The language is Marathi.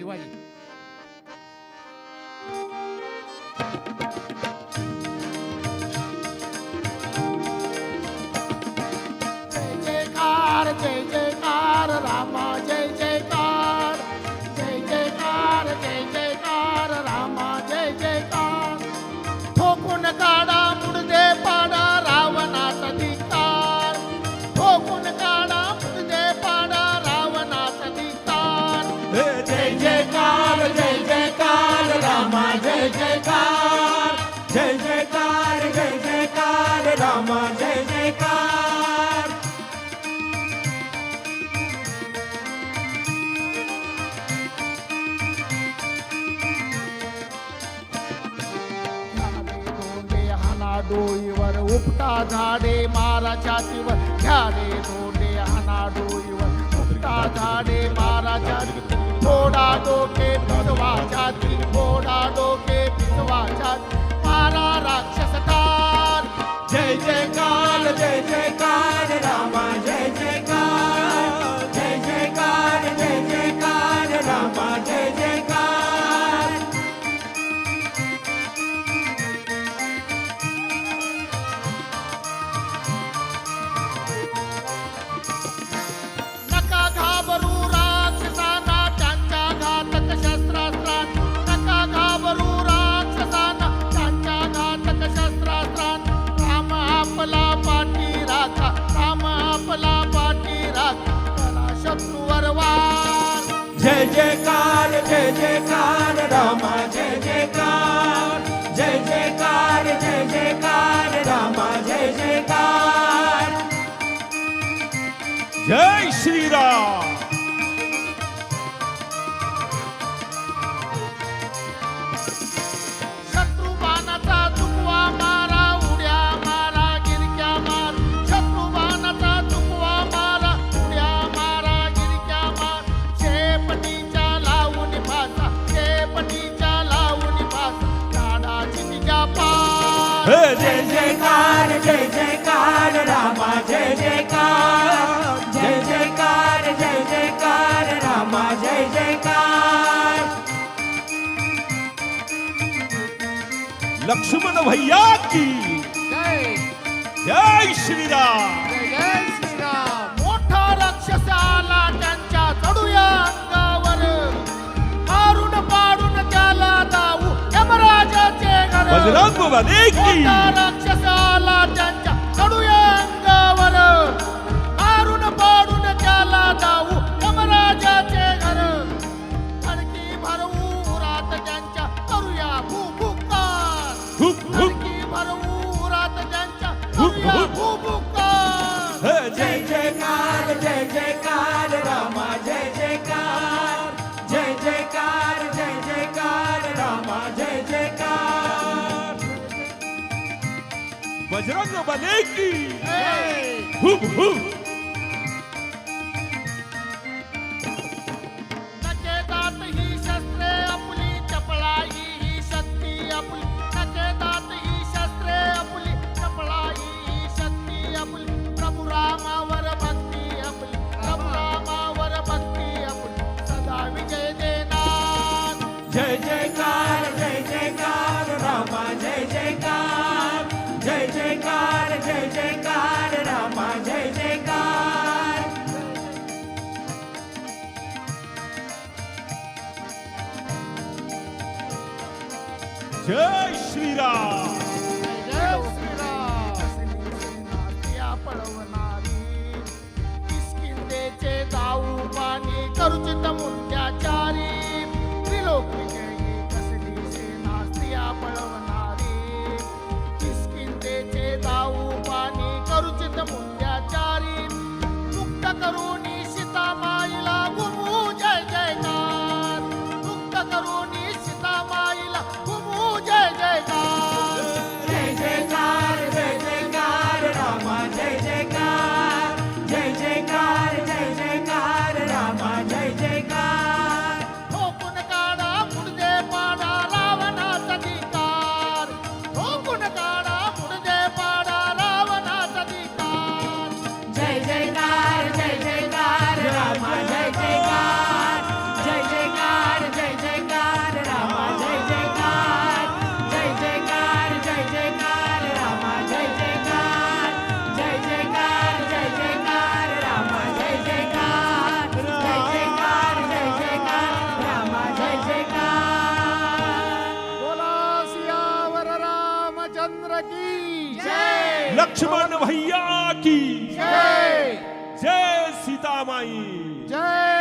一万 डोईवर उपटा झाडे मारा छातीवर झाडे तोंडे हाना डोईवर. उपटा झाडे मारा छाती थोडा डोके छाती वरवार जय जयकार जय जयकार रामा जय जयकार जय जयकार जय जयकार रामा जय जयकार जय श्री राम जय जयकार जय जयकार रामा जय जयकार जय जयकार जय जयकार रामा जय जयकार लक्ष्मण भैया की जय श्री राम गजरात बुवा देखी राक्षसाला त्यांच्या चढूया अंगावर मारून पाडून त्याला जाऊ यमराजाचे घर फडकी भरवू रात त्यांच्या करूया भूभुकार फडकी भरवू रात त्यांच्या करूया भूभुकार जय जयकार जय जयकार Geraldo Balete! Ei! Uh, uh. जय श्रीराम. जय श्रीराम. पळवणारी किसकिंदेचे दाऊ पाणी करुचित मुंडा चंद्र की। जय। लक्ष्मण भैया की। जय। जय सीता माई जय।